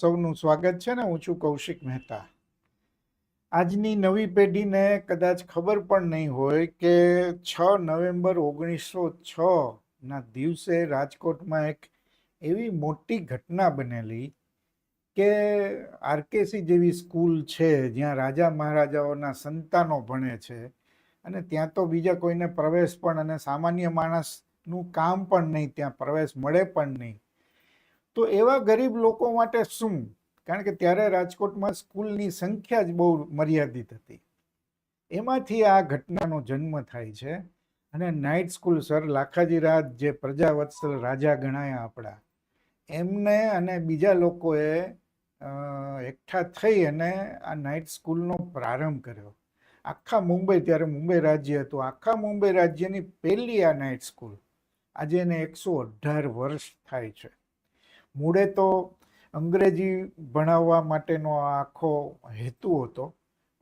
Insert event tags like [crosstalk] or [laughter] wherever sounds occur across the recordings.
સૌનું સ્વાગત છે ને, હું છું કૌશિક મહેતા. આજની નવી પેઢીને કદાચ ખબર પણ નહીં હોય કે છ નવેમ્બર ઓગણીસો છ ના દિવસે રાજકોટમાં એક એવી મોટી ઘટના બનેલી કે આરકેસી જેવી સ્કૂલ છે, જ્યાં રાજા મહારાજાઓના સંતાનો ભણે છે અને ત્યાં તો બીજા કોઈને પ્રવેશ પણ અને સામાન્ય માણસનું કામ પણ નહીં, ત્યાં પ્રવેશ મળે પણ નહીં. તો એવા ગરીબ લોકો માટે શું? કારણ કે ત્યારે રાજકોટમાં સ્કૂલની સંખ્યા જ બહુ મર્યાદિત હતી. એમાંથી આ ઘટનાનો જન્મ થાય છે અને night school sir Lakhaji Raj જે પ્રજાવત્સલ રાજા ગણાયા આપણા, એમને અને બીજા લોકોએ એકઠા થઈ અને આ નાઇટ સ્કૂલનો પ્રારંભ કર્યો. આખા મુંબઈ, ત્યારે મુંબઈ રાજ્ય હતું. આખા મુંબઈ રાજ્યની પહેલી આ નાઇટ સ્કૂલ. આજે એને એકસો અઢાર વર્ષ થાય છે. મૂળે તો અંગ્રેજી ભણાવવા માટેનો આખો હેતુ હતો,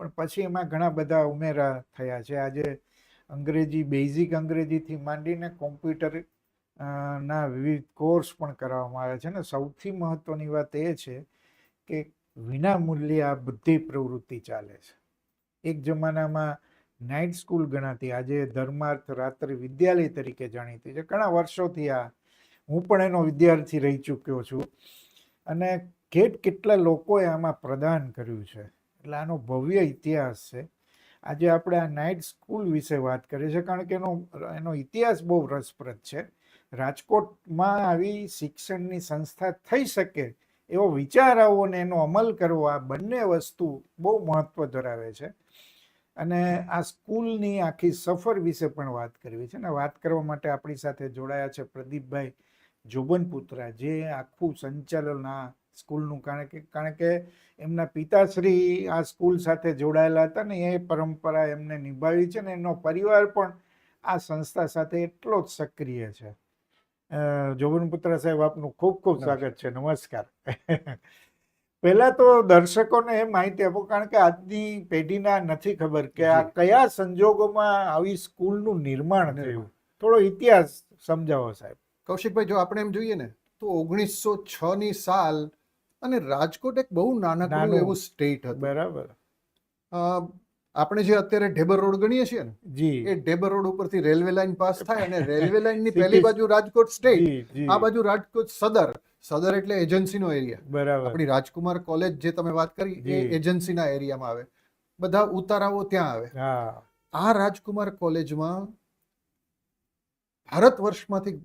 પણ પછી એમાં ઘણા બધા ઉમેરા થયા છે. આજે અંગ્રેજી બેઝિક અંગ્રેજીથી માંડીને કોમ્પ્યુટર ના વિવિધ કોર્સ પણ કરાવવામાં આવે છે. ને સૌથી મહત્ત્વની વાત એ છે કે વિના મૂલ્યે આ બધી પ્રવૃત્તિ ચાલે છે. એક જમાનામાં નાઇટ સ્કૂલ ગણાતી, આજે ધર્માર્થ રાત્રિ વિદ્યાલય તરીકે જાણીતી છે. ઘણા વર્ષોથી આ હું પણ એનો વિદ્યાર્થી રહી ચૂક્યો છું. અને કેટ કેટલા લોકોએ આમાં પ્રદાન કર્યું છે? એટલે આનો ભવ્ય ઇતિહાસ છે. આજે આપણે આ નાઇટ સ્કૂલ વિશે વાત કરીએ છીએ, કારણ કે એનો એનો ઇતિહાસ બહુ રસપ્રદ છે. રાજકોટમાં આવી શિક્ષણની સંસ્થા થઈ શકે એવો વિચાર આવો અને એનો અમલ કરવો, આ બંને વસ્તુ બહુ મહત્ત્વ ધરાવે છે. અને આ સ્કૂલની આખી સફર વિશે પણ વાત કરવી છે. ને વાત કરવા માટે આપણી સાથે જોડાયા છે પ્રદીપભાઈ જોબનપુત્રા જે આખું સંચાલન આ સ્કૂલનું કારણ કે કારણ કે એમના પિતાશ્રી આ સ્કૂલ સાથે જોડાયેલા હતા ને એ પરંપરા એમને નિભાવી છે ને એનો પરિવાર પણ આ સંસ્થા સાથે એટલો જ સક્રિય છે. જોબનપુત્રા સાહેબ આપનું ખૂબ ખૂબ સ્વાગત છે. નમસ્કાર. પહેલા તો દર્શકોને એ માહિતી આપો કારણ કે આજની પેઢીના નથી ખબર કે આ કયા સંજોગોમાં આવી સ્કૂલનું નિર્માણ થયું. થોડો ઇતિહાસ સમજાવો સાહેબ. કૌશિકભાઈ જો આપણે એમ જોઈએ ને તો ઓગણીસો છ ની સાલ અને રાજકોટ એક બહુ નાનકડું એવું સ્ટેટ હતું. બરાબર. આપણે જે અત્યારે ઢેબર રોડ ગણીએ છીએ ને જી. એ ઢેબર રોડ ઉપરથી રેલવે લાઈન પાસ થાય અને [laughs] રેલવે લાઈનની પહેલી બાજુ રાજકોટ સ્ટેટ આ બાજુ રાજકોટ સદર. સદર એટલે એજન્સીનો એરિયા. બરાબર. આપણી રાજકુમાર કોલેજ જે તમે વાત કરી એ એજન્સી એજન્સીના એરિયામાં આવે. બધા ઉતારાઓ ત્યાં આવે. આ રાજકુમાર કોલેજમાં ભારત વર્ષમાંથી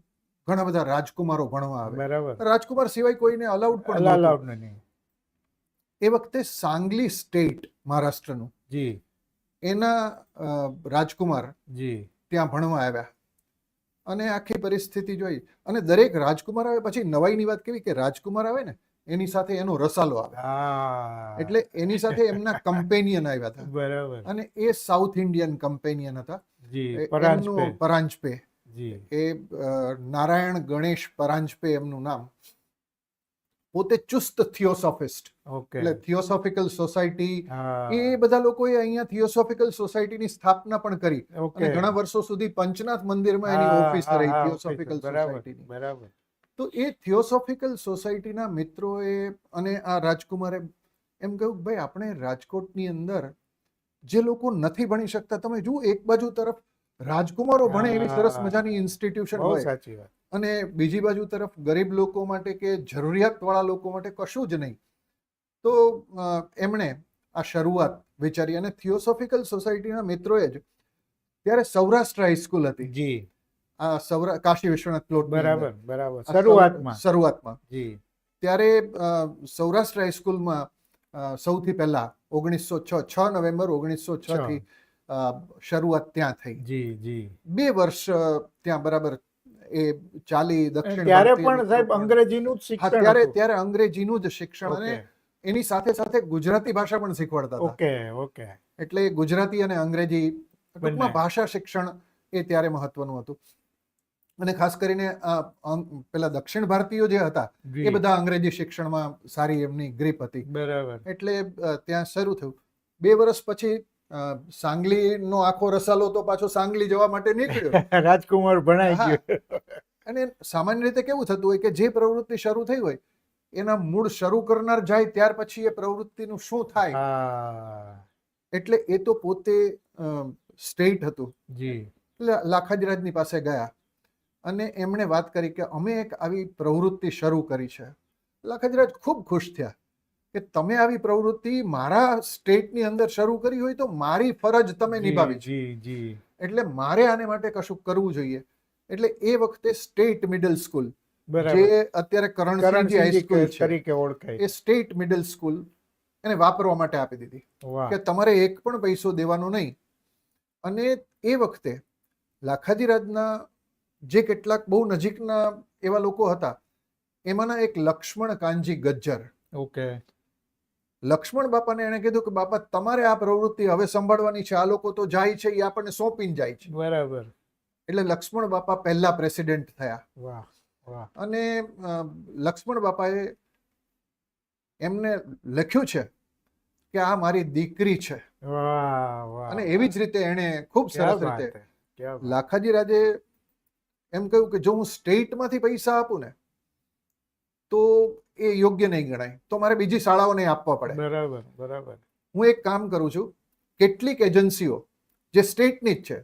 ઘણા બધા રાજકુમારો ભણવા આવે. બરાબર. રાજકુમાર સિવાય કોઈને અલાઉડ પણ અલાઉડ નહીં. એ વખતે સાંગલી સ્ટેટ મહારાષ્ટ્રનું જી. એના રાજકુમાર જી. ત્યાં ભણવા આવ્યા. અને આખી પરિસ્થિતિ જોઈ. અને દરેક રાજકુમાર આવે પછી નવાઈની વાત કેવી કે રાજકુમાર આવે ને એની સાથે એનો રસાલો આવે. એટલે એની સાથે એમના કમ્પેનિયન આવ્યા હતા. બરાબર. અને એ સાઉથ ઇન્ડિયન કમ્પેનિયન હતા. જી પરાંજપે. એ નારાયણ ગણેશ પરાંજપે એમનું નામ. પોતે ચુસ્ત થિયોસોફિસ્ટ. એટલે થિયોસોફિકલ સોસાયટી એ બધા લોકોએ અહીંયા થિયોસોફિકલ સોસાયટીની સ્થાપના પણ કરી. અને ઘણા વર્ષો સુધી પંચનાથ મંદિરમાં એની ઓફિસ રહી થિયોસોફિકલ સોસાયટીની. બરાબર. તો એ થિયોસોફિકલ સોસાયટીના મિત્રોએ અને આ રાજકુમારે એમ કહ્યું ભાઈ આપણે રાજકોટની અંદર જે લોકો નથી ભણી શકતા તમે જુઓ એક બાજુ તરફ રાજકુમારો ભણે એવી સરસ મજાની ઇન્સ્ટિટ્યુશન હોય. સાચી વાત. અને બીજી બાજુ તરફ ગરીબ લોકો માટે કે જરૂરિયાતવાળા લોકો માટે કશું જ નહીં. તો એમણે આ શરૂઆત વિચારી અને થિયોસોફિકલ સોસાયટીના મિત્રોએ જ ત્યારે સૌરાષ્ટ્ર હાઈસ્કૂલ હતી. જી. આ સૌરા કાશી વિશ્વનાથ પ્લોટ બરાબર બરાબર. શરૂઆતમાં. શરૂઆતમાં. જી. ત્યારે સૌરાષ્ટ્ર હાઈસ્કૂલમાં સૌથી પહેલા ઓગણીસો છ છ નવેમ્બર ઓગણીસો છ. થી શરૂઆત ત્યાં થઈ. જી જી. બે વર્ષ ત્યાં બરાબર એ ચાલી દક્ષિણ ત્યારે પણ સાહેબ અંગ્રેજીનું જ શિક્ષણ ત્યારે ત્યારે અંગ્રેજીનું જ શિક્ષણ અને એની સાથે સાથે ગુજરાતી ભાષા પણ શીખવાડતા હતા. Okay okay. એટલે ગુજરાતી અને અંગ્રેજી ટૂંકમાં ભાષા શિક્ષણ એ ત્યારે મહત્વનું હતું. અને ખાસ કરીને પેલા દક્ષિણ ભારતીયો જે હતા એ બધા અંગ્રેજી શિક્ષણમાં સારી એમની ગ્રીપ હતી. બરાબર. એટલે ત્યાં શરૂ થયું. બે વર્ષ પછી સાંગલીનો આખો રસાલો તો પાછો સાંગલી જવા માટે નીકળ્યો. [laughs] રાજકુમાર ભણાઈ. ગયો. અને સામાન્ય રીતે કેવું થતું હોય કે જે પ્રવૃત્તિ શરૂ થઈ હોય એના મૂળ શરૂ કરનાર જાય ત્યાર પછી એ પ્રવૃત્તિનું શું થાય? એટલે એ તો પોતે સ્ટેટ હતું. જી. એટલે લાખાજીરાજની પાસે ગયા. અને એમણે વાત કરી કે અમે એક આવી પ્રવૃત્તિ શરૂ કરી છે. લાખાજીરાજ ખૂબ ખુશ થયા. કે તમે આવી પ્રવૃત્તિ મારા સ્ટેટની અંદર શરૂ કરી હોય તો મારી ફરજ તમે નિભાવી જી જી. એટલે મારે આને માટે કશું કરવું જોઈએ. એટલે એ વખતે સ્ટેટ મિડલ સ્કૂલ જે અત્યારે કરણસિંહજી હાઈસ્કૂલ તરીકે ઓળખાય એ સ્ટેટ મિડલ સ્કૂલ એને વાપરવા માટે આપી દીધી. કે તમારે એક પણ પૈસો દેવાનો નહીં. અને એ વખતે લાખાજીરાજના જે કેટલાક બહુ નજીકના એવા લોકો હતા એમાંના એક લક્ષ્મણ કાનજી ગજ્જર. ઓકે. લક્ષ્મણ બાપાને એને કીધું કે બાપા તમારે આ પ્રવૃત્તિ હવે સંભાળવાની છે. આ લોકો તો જાય છે એ આપણને સોંપીને જાય છે. બરાબર. એટલે લક્ષ્મણ બાપા પહેલા પ્રેસિડેન્ટ થયા. વાહ વાહ. અને લક્ષ્મણ બાપાએ એમને લખ્યું છે કે આ મારી દીકરી છે. અને એવી જ રીતે એણે ખૂબ સરસ રીતે. લાખાજી રાજે એમ કહ્યું કે જો હું સ્ટેટમાંથી પૈસા આપું ને તો એ યોગ્ય નહીં ગણાય. તો મારે બીજી શાળાઓને આપવા પડે. બરાબર બરાબર. હું એક કામ કરું છું કેટલીક એજન્સીઓ જે સ્ટેટની જ છે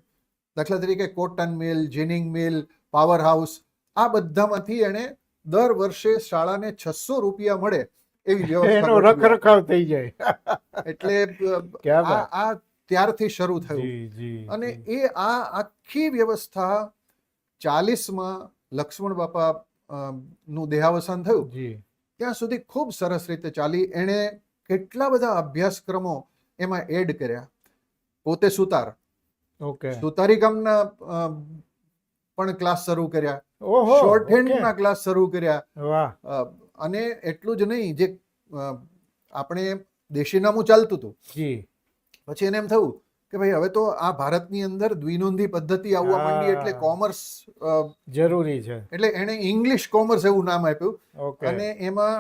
દાખલા તરીકે cotton mill ginning mill power house આ બધામાંથી એણે દર વર્ષે શાળાને છસો રૂપિયા મળે એવી [laughs] વ્યવસ્થા રખરખાવ થઈ જાય. [laughs] એટલે આ ત્યારથી શરૂ થયું. અને એ આ આખી વ્યવસ્થા ચાલીસમાં લક્ષ્મણ બાપા નું દેહાવસાન થયું. ત્યાં સુધી ખૂબ સરસ રીતે ચાલી. એણે કેટલા બધા અભ્યાસક્રમો એમાં એડ કર્યા. પોતે સુતાર. ઓકે. સુતારી કામના પણ ક્લાસ શરૂ કર્યા. શોર્ટ હેન્ડ હેન્ડના ક્લાસ શરૂ કર્યા. વાહ. અને એટલું જ નહીં જે આપણે આપણે દેશીનામું ચાલતું હતું. જી. પછી એને એમ થયું કે ભાઈ હવે તો આ ભારતની અંદર દ્વિનોંધી પદ્ધતિ આવવા માંડી એટલે કોમર્સ જરૂરી છે. એટલે એણે ઇંગ્લિશ કોમર્સ એવું નામ આપ્યું. અને એમાં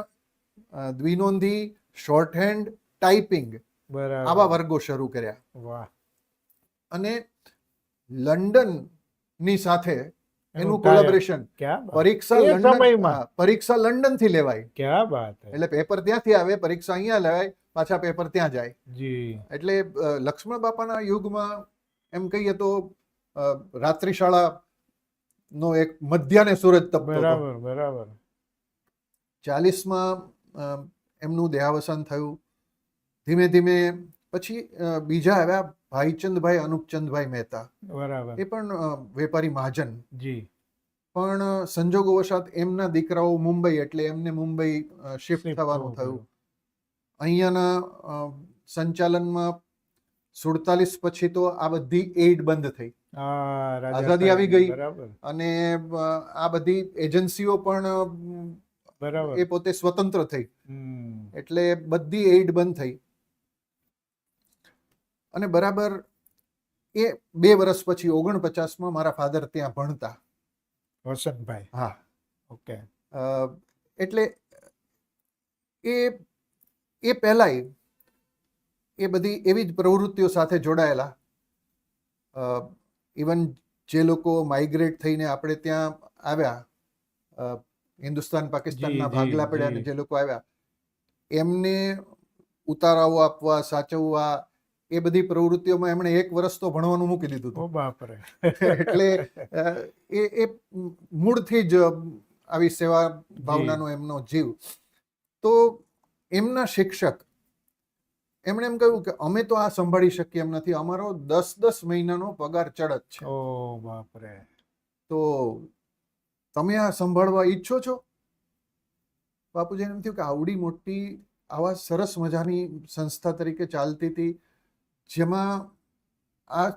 દ્વિનોંધી શોર્ટ હેન્ડ ટાઈપિંગ આવા વર્ગો શરૂ કર્યા. વાહ. અને લંડનની સાથે એનું કોલેબોરેશન પરીક્ષા લંડન પરીક્ષા લંડનથી લેવાય ક્યાં બાત એટલે પેપર ત્યાંથી આવે પરીક્ષા અહીંયા લેવાય. પાછા પેપર ત્યાં જાય. જી. એટલે લક્ષ્મણ બાપાના યુગમાં એમ કહીએ તો રાત્રિ શાળા નો એક મધ્યાને સૂરજ તપતો બરાબર બરાબર. ચાલીસમાં એમનું દેહાવસાન થયું. ધીમે ધીમે પછી બીજા આવ્યા ભાઈચંદભાઈ અનુપચંદભાઈ મહેતા. બરાબર. એ પણ વેપારી મહાજન. જી. પણ સંજોગોવશાત એમના દીકરાઓ મુંબઈ એટલે એમને મુંબઈ શિફ્ટ થવાનું થયું. અહીંયાના સંચાલનમાં સુડતાલીસ પછી તો આ બધી એડ બંધ થઈ. આઝાદી આવી ગઈ. અને આ બધી એજન્સીઓ પણ બરાબર. એ પોતે સ્વતંત્ર થઈ. એટલે બધી એડ બંધ થઈ. અને બરાબર એ બે વર્ષ પછી ઓગણપચાસમાં મારા ફાધર ત્યાં ભણતા. વસંતભાઈ. હા. ઓકે. એટલે એ એ પહેલાંય એ બધી એવી જ પ્રવૃત્તિઓ સાથે જોડાયેલા. ઇવન જે લોકો માઇગ્રેટ થઈને આપણે ત્યાં આવ્યા હિન્દુસ્તાન પાકિસ્તાનના ભાગલા પડ્યા અને જે લોકો આવ્યા એમને ઉતારાઓ આપવા સાચવવા એ બધી પ્રવૃત્તિઓમાં એમણે એક વર્ષ તો ભણવાનું મૂકી દીધું હતું. બાપરે. એટલે એ એ મૂળથી જ આવી સેવા ભાવનાનો એમનો જીવ. તો એમના શિક્ષક એમણે એમ કહ્યું કે અમે તો આ સંભાળી શકીએ એમ નથી અમારો દસ દસ મહિનાનો પગાર ચડત છે. ઓ બાપરે. તો તમે આ સંભાળવા ઈચ્છો છો? બાપુજીને એમ થયું કે આવડી મોટી આવા સરસ મજાની સંસ્થા તરીકે ચાલતી હતી જેમાં આ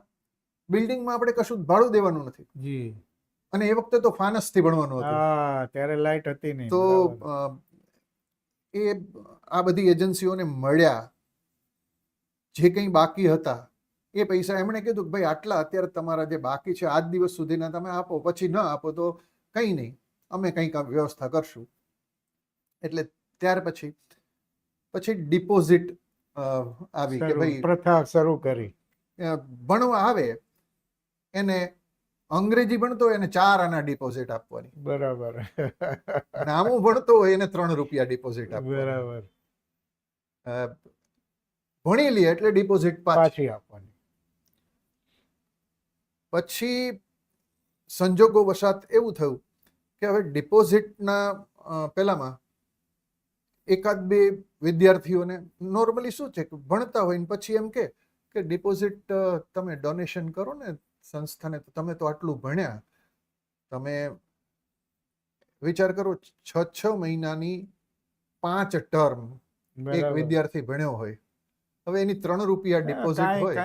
બિલ્ડિંગમાં આપણે કશું ભાડું દેવાનું નથી. જી. અને એ વખતે તો ફાનસથી ભણવાનું હતું. ત્યારે લાઈટ હતી નહીં તો એ આ બધી એજન્સીઓને મળ્યા જે કંઈ બાકી હતા એ પૈસા એમણે કીધું કે ભાઈ આટલા અત્યારે તમારા જે બાકી છે આજ દિવસ સુધીના તમે આપો પછી ન આપો તો કંઈ નહીં અમે કંઈક વ્યવસ્થા કરશું. એટલે ત્યાર પછી પછી ડિપોઝિટ આવી કે ભાઈ પ્રથા શરૂ કરી. ભણવા આવે એને અંગ્રેજી ભણતો હોય એને ચાર આના ડિપોઝિટ આપવાની. બરાબર. નામું ભણતો હોય એને ત્રણ રૂપિયા ડિપોઝિટ બરાબર. ભણી લે એટલે ડિપોઝિટ પાછી. આપવાની. પછી સંજોગો વસાત એવું થયું કે હવે ડિપોઝિટના પહેલામાં પેલામાં એકાદ બે વિદ્યાર્થીઓને નોર્મલી શું છે કે ભણતા હોય ને પછી એમ કે ડિપોઝિટ તમે ડોનેશન કરો ને સંસ્થાને તમે તો આટલું ભણ્યા. તમે વિચાર કરો છ છ મહિનાની પાંચ ટર્મ એક વિદ્યાર્થી ભણ્યો હોય. હવે એની ત્રણ રૂપિયા ડિપોઝિટ હોય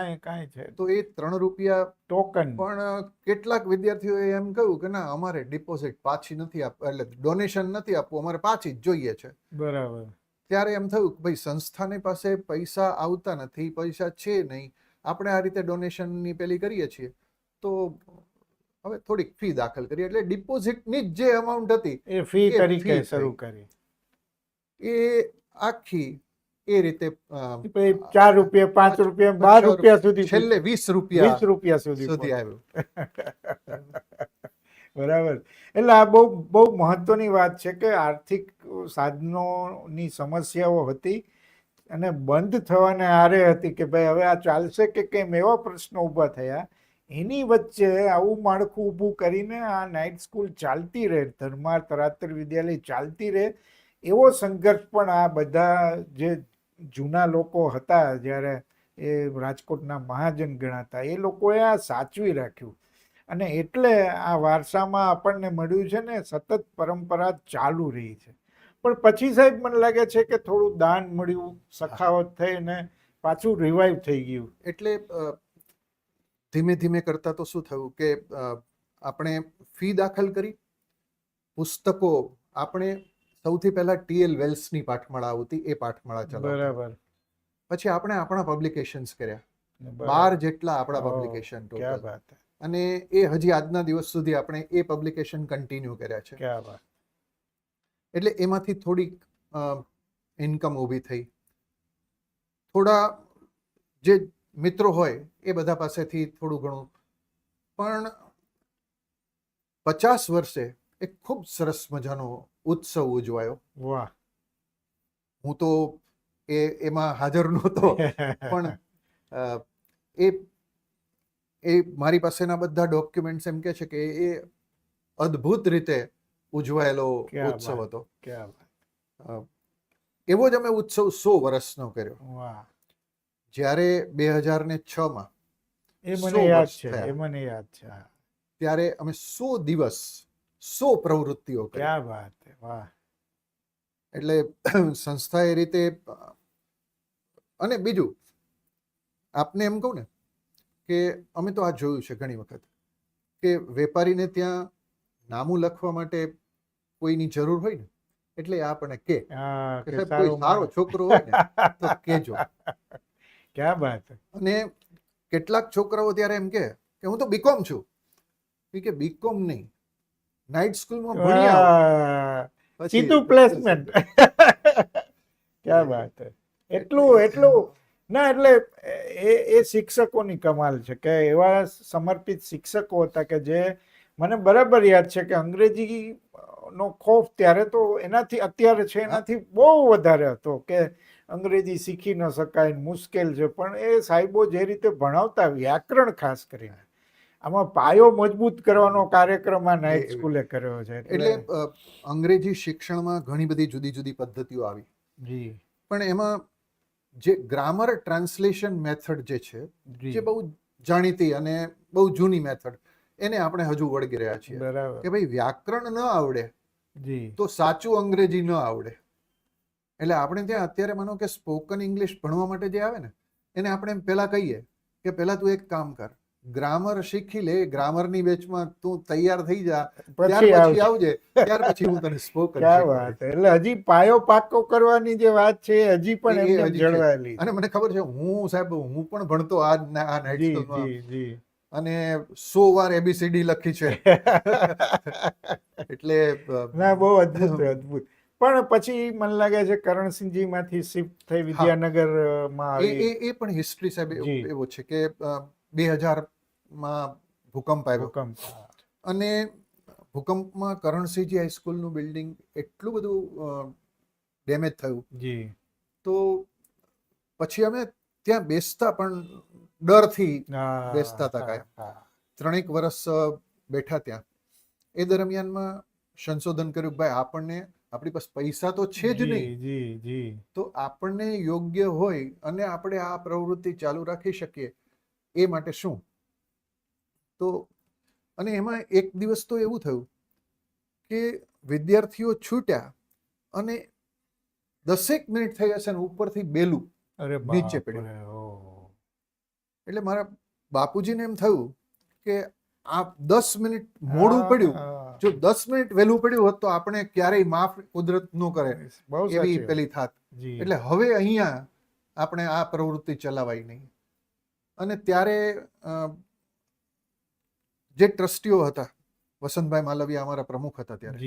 તો એ ત્રણ રૂપિયા ટોકન પણ કેટલાક વિદ્યાર્થીઓએ એમ કહ્યું કે ના અમારે ડિપોઝિટ પાછી નથી આપ એટલે ડોનેશન નથી આપવું અમારે પાછી જ જોઈએ છે. બરાબર. ત્યારે એમ થયું કે ભાઈ સંસ્થાની પાસે પૈસા આવતા નથી પૈસા છે નહીં. આપણે આ રીતે ડોનેશનની પેલી કરીએ છીએ. તો હવે થોડીક ફી દાખલ કરી. એટલે ડિપોઝિટની જ જે અમાઉન્ટ હતી એ ફી તરીકે શરૂ કરી. એ આખી એ રીતે ચાર રૂપિયા પાંચ રૂપિયા બાર રૂપિયા સુધી છેલ્લે વીસ રૂપિયા વીસ રૂપિયા સુધી સુધી આવ્યું. [laughs] બરાબર. એટલે આ બહુ બહુ મહત્વની વાત છે કે આર્થિક સાધનોની સમસ્યાઓ હતી અને બંધ થવાને આરે હતી કે ભાઈ હવે આ ચાલશે કે કેમ એવા પ્રશ્નો ઊભા થયા એની વચ્ચે આવું માળખું ઊભું કરીને આ નાઇટ સ્કૂલ ચાલતી રહે ધર્માર તરાતર વિદ્યાલય ચાલતી રહે એવો સંઘર્ષ પણ આ બધા જે જૂના લોકો હતા જ્યારે એ રાજકોટના મહાજન ગણાતા એ લોકોએ આ સાચવી રાખ્યું. અને એટલે આ વારસામાં આપણને મળ્યું છે ને સતત પરંપરા ચાલુ રહી છે. પણ પછી સાહેબ મને લાગે છે કે થોડું દાન મળ્યું સખાવત થઈને પાછું રિવાઈવ થઈ ગયું. એટલે ધીમે ધીમે કરતા તો શું થયું કે આપણે ફી દાખલ કરી. પુસ્તકો આપણે સૌથી પહેલા ટીએલ વેલ્સની પાઠમાળા આવતી એ પાઠમાળા ચલાવી બરાબર. પછી આપણે આપણા પબ્લિકેશન્સ કર્યા. બાર જેટલા આપણા પબ્લિકેશન ટોટલ. અને એ હજી આજના દિવસ સુધી આપણે એ પબ્લિકેશન કન્ટિન્યુ કર્યા છે. એટલે એમાંથી થોડીક ઇન્કમ ઊભી થઈ. થોડા જે મિત્રો હોય એ બધા પાસેથી થોડું ઘણું. પણ પચાસ વર્ષે એક ખૂબ સરસ મજાનો ઉત્સવ ઉજવાયો. વાહ. હું તો એ એમાં હાજર નહોતો. [laughs] પણ એ એ મારી પાસેના બધા ડોક્યુમેન્ટ્સ એમ કે છે કે એ અદ્ભુત રીતે ઉજવાયેલો ઉત્સવ હતો. એવો જ અમે ઉત્સવ સો વર્ષનો કર્યો. વાહ. જ્યારે બે હજાર ને છ માં એ મને યાદ છે એ મને યાદ છે ત્યારે અમે સો દિવસ સો પ્રવૃત્તિઓ ક્યાં વાત વાહ. એટલે [clears throat] સંસ્થા એ રીતે અને બીજું આપને એમ કહું ને કે અમે તો આ જોયું છે ઘણી વખત કે વેપારીને ત્યાં નામું લખવા માટે કોઈની જરૂર હોય ને એટલે આપણે આપણને કે સારો છોકરો હોય ને તો [laughs] કહેજો ક્યાં વાત? અને કેટલાક છોકરાઓ ત્યારે એમ કે કે હું તો બીકોમ છું. કે બીકોમ નહીં. નાઇટ સ્કૂલમાં ભણ્યા સીધું પ્લેસમેન્ટ [laughs] ક્યાં વાત? એટલું એટલું ના એટલે એ એ શિક્ષકોની કમાલ છે કે એવા સમર્પિત શિક્ષકો હતા કે જે મને બરાબર યાદ છે કે અંગ્રેજી નો ખોફ ત્યારે તો એનાથી અત્યારે છે એનાથી બહુ વધારે હતો કે અંગ્રેજી શીખી ન શકાય મુશ્કેલ છે. પણ એ સાહેબો જે રીતે ભણાવતા વ્યાકરણ ખાસ કરીને આમાં પાયો મજબૂત કરવાનો કાર્યક્રમ આ નાઇટ સ્કૂલે કર્યો છે. એટલે અંગ્રેજી શિક્ષણમાં ઘણી બધી જુદી જુદી પદ્ધતિઓ આવી. જી. પણ એમાં જે ગ્રામર ટ્રાન્સલેશન મેથડ જે છે જે. બહુ જાણીતી અને બહુ જૂની મેથડ એને આપણે હજુ વળગી રહ્યા છીએ. કે ભાઈ વ્યાકરણ ન આવડે જી. તો સાચું અંગ્રેજી ન આવડે. એટલે આપણે ત્યાં અત્યારે માનો કે સ્પોકન ઇંગ્લિશ ભણવા માટે જે આવે ને એને આપણે એમ પહેલાં કહીએ કે પહેલાં તું એક કામ કર ગ્રામર શીખી લે ગ્રામરની બેચમાં તું તૈયાર થઈ જા ત્યાર પછી આવજે. ત્યાર પછી હું તને સ્પોકન વાત એટલે હજી પાયો પાકો કરવાની જે વાત છે હજી પણ એ- એ એમને હજી છે. જળવાયેલી અને મને ખબર છે હું સાહેબ હું પણ ભણતો આ આ નાઇટ સ્કૂલમાં અને સો વાર એબીસીડી લખી છે. [laughs] એટલે ના બહુ અદ્ભુત અદ્ભુત. પણ પછી મને લાગે છે કરણસિંહજી માંથી શિફ્ટ થઈ વિદ્યાનગરમાં એ આવી. એ એ પણ હિસ્ટ્રી સાહેબ એવો છે કે બે હજારમાં ભૂકંપ આવ્યો. ભૂકંપ. અને ભૂકંપમાં કરણસિંહજી હાઈસ્કૂલનું બિલ્ડિંગ એટલું બધું ડેમેજ થયું. જી. તો પછી અમે ત્યાં બેસતા પણ ડરથી બેસતા હતા કાંઈ. ત્રણેક વર્ષ બેઠા ત્યાં. એ દરમિયાનમાં સંશોધન કર્યું ભાઈ આપણને આપણી પાસે પૈસા તો છે જ નહીં. જી જી. જી તો આપણને યોગ્ય હોય અને આપણે આ પ્રવૃત્તિ ચાલુ રાખી શકીએ એ માટે શું? તો અને એમાં એક દિવસ તો એવું થયું કે વિદ્યાર્થીઓ છૂટ્યા અને દસેક મિનિટ થઈ હશે ને ઉપરથી બેલું અરે નીચે પડ્યું. એટલે મારા બાપુજીને એમ થયું કે આ દસ મિનિટ મોડું પડ્યું. જો દસ મિનિટ વહેલું પડ્યું હોત તો આપણે ક્યારેય માફ કુદરત ન કરે એવી પેલી થાત. એટલે હવે અહીંયા આપણે આ પ્રવૃત્તિ ચલાવાય નહીં. અને ત્યારે જે ટ્રસ્ટીઓ હતા વસંતભાઈ માલવિયા અમારા પ્રમુખ હતા ત્યારે.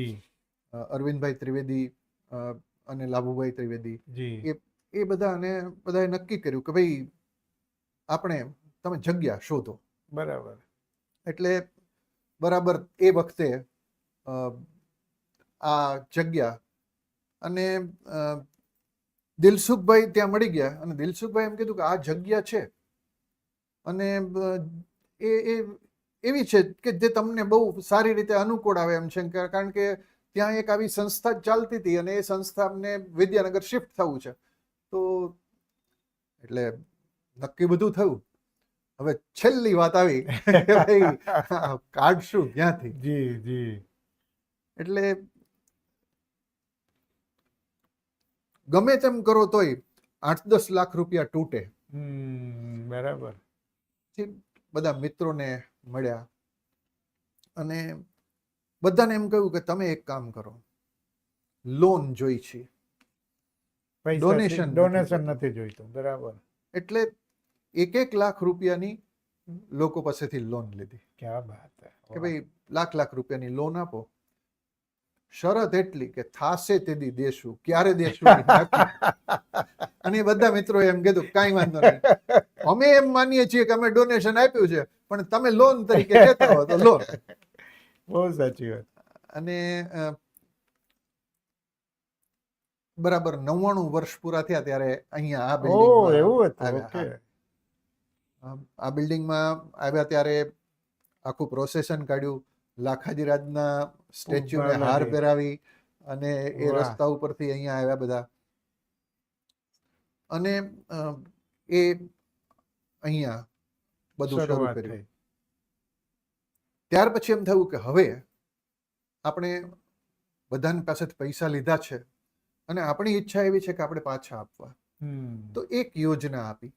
અરવિંદભાઈ ત્રિવેદી અને લાભુભાઈ ત્રિવેદી. એ એ બધા અને બધાએ નક્કી કર્યું કે ભાઈ આપણે તમે જગ્યા શોધો. બરાબર. એટલે બરાબર એ વખતે આ જગ્યા અને દિલસુખભાઈ ત્યાં મળી ગયા અને દિલસુખભાઈ એમ કીધું કે આ જગ્યા છે. અને એ એ, એવી છે કે જે તમને બહુ સારી રીતે અનુકૂળ આવે એમ છે કારણ કે ત્યાં એક આવી સંસ્થા ચાલતી હતી અને એ સંસ્થા અમને વિદ્યાનગર શિફ્ટ થવું છે. તો એટલે નક્કી બધું થયું. હવે છેલ્લી વાત આવી કે [laughs] ભાઈ કાઢશું ક્યાંથી? જી જી. એટલે ગમે તેમ કરો તોય આઠ દસ લાખ રૂપિયા તૂટે. બરાબર. બધા મિત્રોને મળ્યા અને બધાને એમ કહ્યું કે તમે એક કામ કરો લોન જોઈ છે. ડોનેશન ડોનેશન નથી જોઈતું બરાબર. એટલે એક એક લાખ રૂપિયાની લોકો પાસેથી લોન લીધી. ક્યાં કે ભાઈ લાખ લાખ રૂપિયાની લોન આપો. શરત એટલી કે થાશે તેદી દેશું ક્યારે દેશું [laughs] અને બધા મિત્રો એમ કીધું કાંઈ વાંધો નહીં. અમે એમ માનીએ છીએ કે અમે ડોનેશન આપ્યું છે પણ તમે લોન તરીકે લેતા હો તો લો બહુ સાચી વાત. અને બરાબર નવ્વાણું વર્ષ પૂરા થયા ત્યારે અહીંયા આ બિલ્ડિંગ એવું હતું. આ બિલ્ડિંગમાં આવ્યા ત્યારે આખું પ્રોસેશન કાઢ્યું. લાખાજી રાજના સ્ટેચ્યુને હાર. પહેરાવી અને એ રસ્તા ઉપરથી અહીંયા આવ્યા બધા. અને એ અહીંયા બધું શરૂ કર્યું. ત્યાર પછી એમ થયું કે હવે આપણે બધાની પાસેથી પૈસા લીધા છે અને આપણી ઈચ્છા એવી છે કે આપણે પાછા આપવા. તો એક યોજના આપી.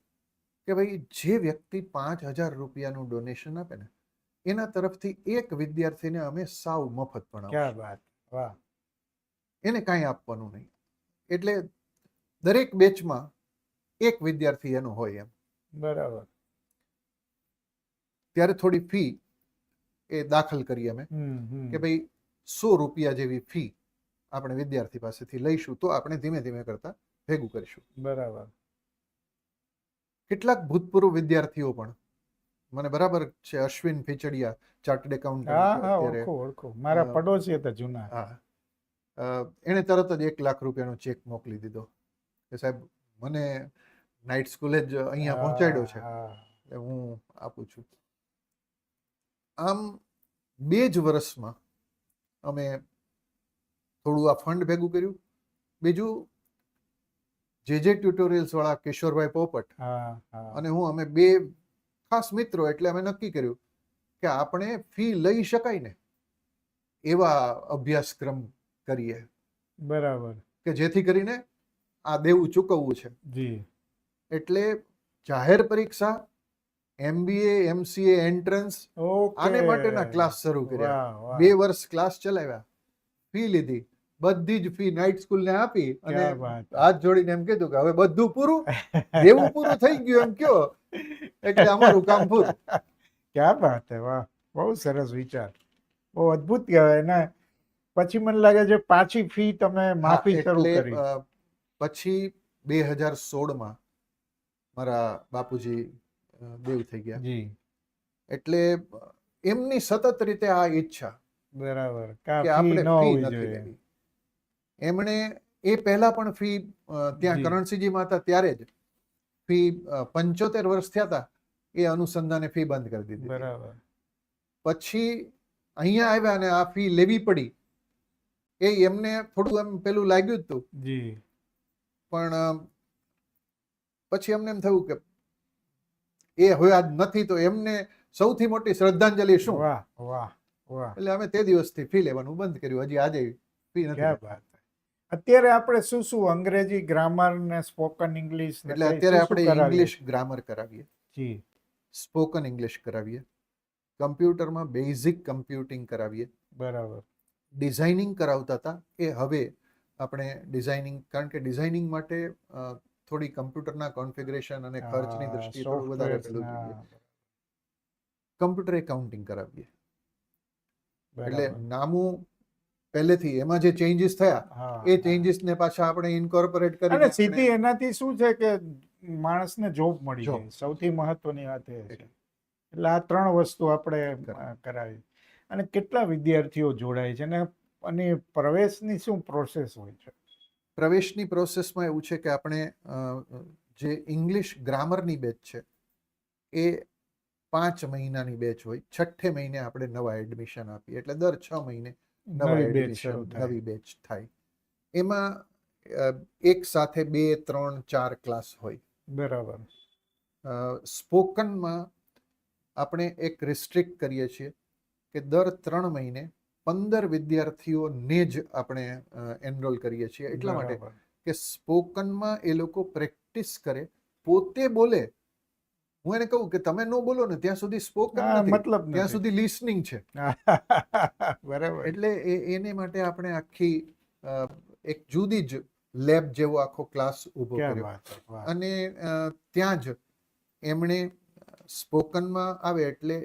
કે ભાઈ જે વ્યક્તિ પાંચ હજાર રૂપિયાનું ડોનેશન આપે ને એના તરફથી એક વિદ્યાર્થીને અમે સાવ મફત ભણાવ એને કાંઈ આપવાનું નહીં. એટલે દરેક બેચમાં એક વિદ્યાર્થી એનો હોય એમ. બરાબર. ત્યારે થોડી ફી એ દાખલ કરી અમે. કે ભાઈ સો રૂપિયા જેવી ફી આપણે વિદ્યાર્થી પાસેથી લઈશું તો આપણે ધીમે ધીમે કરતા ભેગું કરીશું. બરાબર. કેટલાક ભૂતપૂર્વ વિદ્યાર્થીઓ પણ. મને બરાબર છે અશ્વિન ફીચડિયા ચાર્ટર્ડ ઓળખો મારા પડોશી હતા જૂના. હા. એણે તરત જ એક લાખ રૂપિયાનો ચેક મોકલી દીધો. કે સાહેબ મને નાઇટ સ્કૂલે જ અહીંયા પહોંચાડ્યો છે. હા, એટલે હું આપું છું. આમ બે જ વર્ષમાં અમે થોડું આ ફંડ ભેગું કર્યું. બીજું જે જે ટ્યુટોરિયલ્સ વાળા કિશોરભાઈ પોપટ અને હું અમે બે ખાસ મિત્રો એટલે અમે નક્કી કર્યું કે આપણે ફી લઈ શકાય ને એવા અભ્યાસક્રમ કરીએ. બરાબર. કે જેથી કરીને આ દેવું ચૂકવવું છે. જી. એટલે જાહેર પરીક્ષા એમબીએ એમસીએ એન્ટ્રન્સ આને માટેના ક્લાસ શરૂ કર્યા. બે વર્ષ ક્લાસ ચલાવ્યા. ફી લીધી. બધી જ ફી નાઇટ સ્કૂલને આપી અને હાથ જોડીને એમ કીધું કે હવે બધું પૂરું દેવું પૂરું થઈ ગયું એમ કયો. એટલે અમારું કામ પૂરું. ક્યાં વાત હે વાહ. બહુ સરસ વિચાર. બહુ અદ્ભુત કહેવાય. ને પછી મને લાગે છે પાછી ફી તમે માફી શરૂ કરી. પછી બે હજાર સોળમાં મારા બાપુજી દેવ થઈ ગયા. જી. એટલે એમની સતત રીતે આ ઈચ્છા બરાબર. કે આપણે ફી નથી લેવી. એમણે એ પહેલા પણ ફી ત્યાં. કરણસિંહજીમાં હતા ત્યારે જ ફી પંચોતેર વર્ષ થયા હતા એ અનુસંધાને ફી બંધ કરી દીધી બરાબર. પછી અહીંયા આવ્યા અને આ ફી લેવી પડી એ એમને થોડું એમ પેલું લાગ્યું હતું જી. પણ પછી એમને એમ થયું કે એ હવે આજ નથી તો એમને સૌથી મોટી શ્રદ્ધાંજલિ શું? વાહ વાહ વાહ. એટલે અમે તે દિવસથી ફી લેવાનું બંધ કર્યું હજી આજે ફી નથી અત્યારે આપણે શું શું અંગ્રેજી ગ્રામર ને સ્પોકન ઇંગ્લિશ એટલે અત્યારે આપણે ઇંગ્લિશ ગ્રામર કરાવીએ. જી. સ્પોકન ઇંગ્લિશ કરાવીએ. કમ્પ્યુટરમાં બેઝિક કમ્પ્યુટિંગ કરાવીએ. બરાબર. ડિઝાઇનિંગ કરાવતા હતા એ હવે આપણે ડિઝાઇનિંગ કારણ કે ડિઝાઇનિંગ માટે થોડી કમ્પ્યુટરના કોન્ફિગરેશન અને ખર્ચની દ્રષ્ટિએ થોડું વધારે પેલું જોઈએ. કમ્પ્યુટર એકાઉન્ટિંગ કરાવીએ. એટલે નામું પહેલેથી એમાં જે ચેન્જીસ થયા એ ચેન્જીસ ને પાછા આપણે ઇન્કોર્પોરેટ કરી અને સીધી એનાથી શું છે કે માણસને જોબ મળી જાય. સૌથી મહત્વની વાત એ છે. એટલે આ ત્રણ વસ્તુ આપણે કરાવી. અને કેટલા વિદ્યાર્થીઓ જોડાય છે અને અને પ્રવેશની શું પ્રોસેસ હોય છે? પ્રવેશની પ્રોસેસમાં એવું છે કે આપણે જે ઇંગ્લિશ ગ્રામરની બેચ છે એ પાંચ મહિનાની બેચ હોય. છઠ્ઠે મહિને આપણે નવા એડમિશન આપીએ. એટલે દર છ મહિને નવા થાય. નવી બેચ થાય. એમાં એક સાથે બે ત્રણ ચાર ક્લાસ હોય. બરાબર. સ્પોકનમાં આપણે એક રિસ્ટ્રિક્ટ કરીએ છીએ કે દર ત્રણ મહિને પંદર વિદ્યાર્થીઓને જ આપણે એનરોલ કરીએ છીએ. એટલા માટે કે સ્પોકનમાં એ લોકો પ્રેક્ટિસ કરે પોતે બોલે હું એને કહું કે તમે ન બોલો ને ત્યાં સુધી સ્પોકન મતલબ ત્યાં સુધી લિસનિંગ છે. [laughs] બરાબર. એટલે એને માટે આપણે આખી એક જુદી જ લેબ જેવો આખો ક્લાસ ઊભો કર્યો. અને ત્યાં જ એમણે સ્પોકનમાં આવે એટલે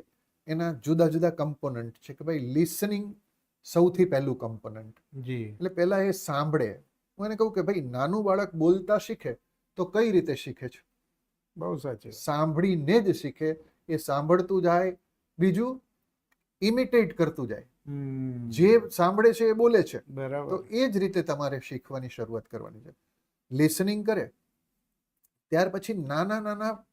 એના જુદા જુદા કમ્પોનન્ટ છે કે ભાઈ લિસનિંગ સૌથી પહેલું કમ્પોનન્ટ જી. એટલે પહેલા એ સાંભળે. હું એને કહું કે ભાઈ નાનું બાળક બોલતા શીખે તો કઈ રીતે શીખે છે? બહુ સાચી. સાંભળીને જ શીખે એ સાંભળતું જાય બીજું ઇમિટેટ કરતું જાય. જે સાંભળે છે એ બોલે છે. તો એ જ રીતે તમારે શીખવાની શરૂઆત કરવાની છે. લિસનિંગ કરે ત્યાર પછી નાના નાના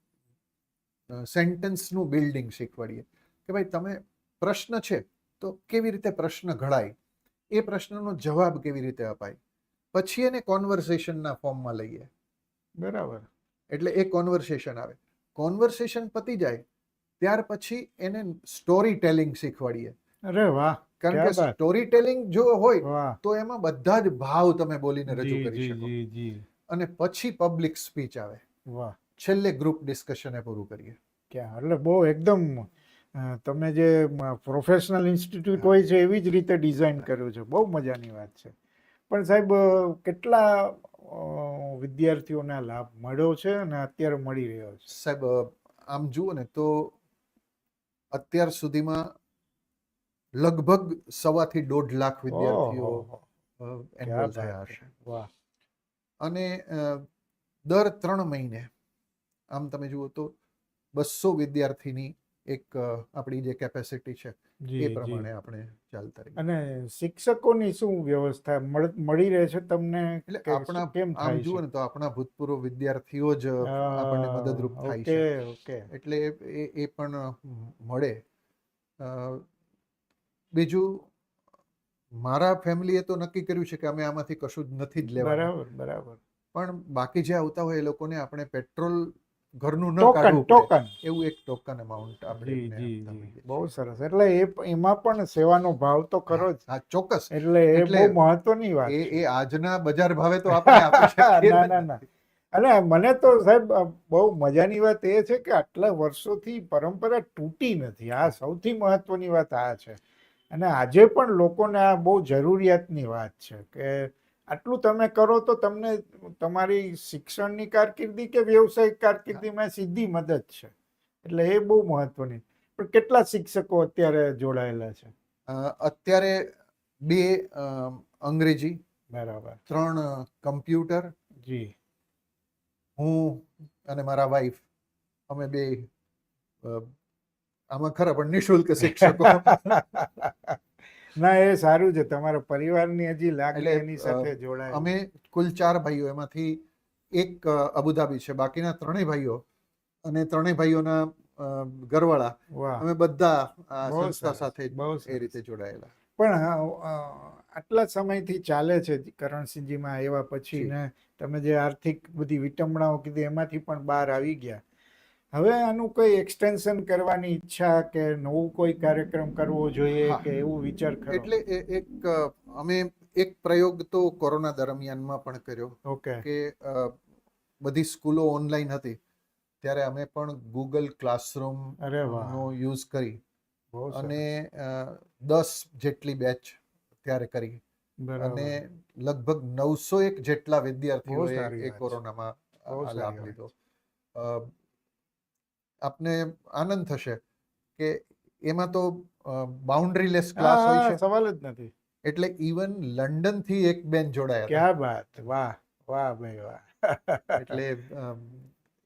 સેન્ટેન્સનું બિલ્ડિંગ શીખવાડીએ. કે ભાઈ તમે પ્રશ્ન છે તો કેવી રીતે પ્રશ્ન ઘડાય? એ પ્રશ્નનો જવાબ કેવી રીતે અપાય? પછી એને કોન્વર્સેશનના ફોર્મમાં લઈએ. બરાબર. એટલે એ કોન્વર્સેશન આવે. કોન્વર્સેશન પતી જાય ત્યાર પછી એને સ્ટોરી ટેલિંગ શીખવાડીએ. અરે વાહ કારણ કે સ્ટોરી ટેલિંગ જો હોય તો એમાં બધા જ ભાવ તમે બોલીને રજૂ કરી શકો. અને પછી પબ્લિક સ્પીચ આવે. વાહ. છેલ્લે ગ્રુપ ડિસ્કશન એ પૂરું કરીએ. ક્યાં? એટલે બહુ એકદમ તમે જે પ્રોફેશનલ ઇન્સ્ટિટ્યૂટ હોય છે એવી જ રીતે ડિઝાઇન કર્યું છે. બહુ મજાની વાત છે. પણ સાહેબ કેટલા વિદ્યાર્થીઓને લાભ મળ્યો છે અને અત્યારે મળી રહ્યો છે. સાહેબ આમ જુઓ ને તો અત્યાર સુધીમાં લગભગ સવાથી દોઢ લાખ વિદ્યાર્થીઓ એનરોલ થયા છે. હશે. વાહ. અને દર ત્રણ મહિને આમ તમે જુઓ તો બસો વિદ્યાર્થીની એક આપણી જે કેપેસિટી છે એ પ્રમાણે આપણે ચાલતા રહીએ. અને શિક્ષકોની શું વ્યવસ્થા? મળી રહે છે તમને એટલે આપણા કેમ આમ જુઓ ને તો આપણા ભૂતપૂર્વ વિદ્યાર્થીઓ જ આપણને મદદરૂપ થાય છે. ઓકે. એટલે એ એ પણ મળે. બીજું મારા ફેમિલીએ તો નક્કી કર્યું છે કે અમે આમાંથી કશું જ નથી જ લેવા બરાબર બરાબર. પણ બાકી જે આવતા હોય એ લોકોને આપણે પેટ્રોલ ઘરનું ન ટોકન ટોકન એવું એક ટોકન અમાઉન્ટ આપણે બહુ સરસ. એટલે એ એમાં પણ સેવાનો ભાવ તો ખરો જ. હા ચોક્કસ. એટલે એ બહુ મહત્વની વાત એ એ આજના બજાર ભાવે તો આપણે [laughs] ના ના. ના અને મને તો સાહેબ બહુ મજાની વાત એ છે કે આટલા વર્ષોથી પરંપરા તૂટી નથી. આ સૌથી મહત્વની વાત આ છે. અને આજે પણ લોકોને આ બહુ જરૂરિયાતની વાત છે કે આટલું તમે કરો તો તમને તમારી શિક્ષણની કારકિર્દી કે વ્યવસાયિક કારકિર્દીમાં સીધી મદદ છે. એટલે એ બહુ મહત્વની. પણ કેટલા શિક્ષકો અત્યારે જોડાયેલા છે? અત્યારે બે અંગ્રેજી બરાબર. ત્રણ કમ્પ્યુટર જી. હું અને મારા વાઈફ અમે બે આમાં ખરા પણ નિઃશુલ્ક શિક્ષકો. [laughs] ના એ સારું છે. તમારા પરિવારની હજી લાગણી એની સાથે જોડાય. અમે કુલ ચાર ભાઈઓ એમાંથી એક અબુધાબી છે. બાકીના ત્રણેય ભાઈઓ અને ત્રણેય ભાઈઓના ગરવાળા ઘરવાળા અમે બધા સંસ્થા સાથે બહુ એ રીતે જોડાયેલા. પણ આટલા સમયથી ચાલે છે કરણસિંહજીમાં આવ્યા પછી ને તમે જે આર્થિક બધી વિટંબણાઓ કીધી એમાંથી પણ બહાર આવી ગયા. હવે આનું કોઈ એક્સટેન્શન કરવાની ઈચ્છા કે નવું કોઈ કાર્યક્રમ કરવો જોઈએ. કે એવું વિચાર કરો? એટલે એક અમે એક પ્રયોગ તો કોરોના દરમિયાનમાં પણ કર્યો ઓકે. કે બધી સ્કૂલો ઓનલાઈન હતી. ત્યારે અમે પણ ગૂગલ ક્લાસરૂમ નો યુઝ કરી અને દસ જેટલી બેચ ત્યારે કરી. અને લગભગ નવસો એક જેટલા વિદ્યાર્થીઓ વિદ્યાર્થીઓએ એ કોરોનામાં લાભ લીધો. આપને આનંદ થશે કે એમાં તો બાઉન્ડ્રીલેસ ક્લાસ હોય છે. સવાલ જ નથી. એટલે ઇવન લંડનથી એક બેન જોડાયા. ક્યાં વાત? વાહ વાહ ભાઈ વાહ. એટલે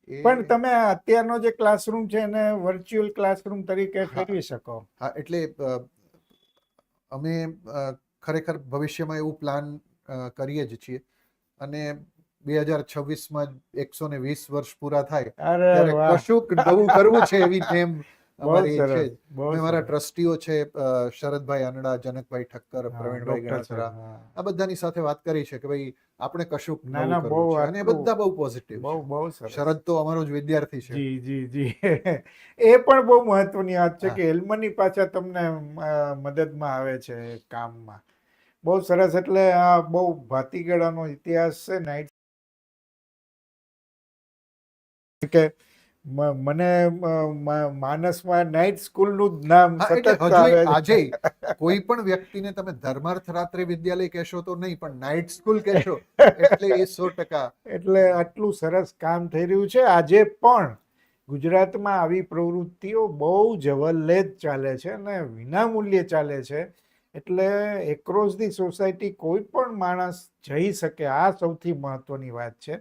પણ તમે અત્યારનો જે ક્લાસરૂમ છે એને વર્ચ્યુઅલ ક્લાસરૂમ તરીકે. ફેરવી શકો. હા એટલે અમે ખરેખર ભવિષ્યમાં એવું પ્લાન કરીએ જ છીએ. અને બે હજાર છવ્વીસમાં એકસો ને વીસ વર્ષ પૂરા થાય. ત્યારે કશુંક નવું કરવું છે એવી નેમ અમારી છે મારા ટ્રસ્ટીઓ છે શરદભાઈ અનડા જનકભાઈ ઠક્કર પ્રવીણભાઈ હા. આ બધાની સાથે વાત કરી છે કે ભાઈ આપણે કશુંક નવું કરવું છે. અને બધા બહુ પોઝિટિવ બહુ બહુ શરદ તો અમારો જ વિદ્યાર્થી છે. જી જી જી. [laughs] એ પણ બહુ મહત્વની વાત છે કે હેલ્મની પાછા તમને મદદમાં આવે છે કામમાં. બહુ સરસ. એટલે આ બહુ ભાતીગળાનો ઇતિહાસ છે નાઇટ કે મને માનસમાં નાઇટ સ્કૂલનું જ નામ સતત આજે કોઈ પણ વ્યક્તિને તમે ધર્માર્થ રાત્રે વિદ્યાલય કહેશો તો નહીં પણ નાઇટ સ્કૂલ કહેશો એટલે એ સો ટકા. એટલે આટલું સરસ કામ થઈ રહ્યું છે. આજે પણ ગુજરાતમાં આવી પ્રવૃત્તિઓ બહુ જવલ્લેજ ચાલે છે અને વિનામૂલ્યે ચાલે છે. એટલે એક્રોસ ધી સોસાયટી કોઈ પણ માણસ જઈ શકે આ સૌથી મહત્વની વાત છે.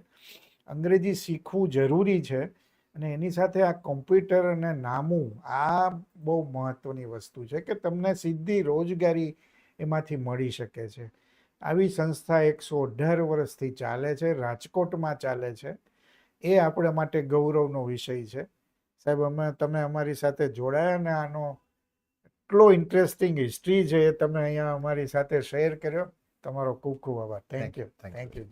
અંગ્રેજી શીખવું જરૂરી છે અને એની સાથે આ કોમ્પ્યુટર અને નામું આ બહુ મહત્વની વસ્તુ છે કે તમને સીધી રોજગારી એમાંથી મળી શકે છે. આવી સંસ્થા એકસો અઢાર વર્ષથી ચાલે છે રાજકોટમાં ચાલે છે. એ આપણા માટે ગૌરવનો વિષય છે. સાહેબ અમે તમે અમારી સાથે જોડાયા ને આનો એટલો ઇન્ટરેસ્ટિંગ હિસ્ટ્રી છે એ તમે અહીંયા અમારી સાથે શેર કર્યો. તમારો ખૂબ ખૂબ આભાર. Thank you thank you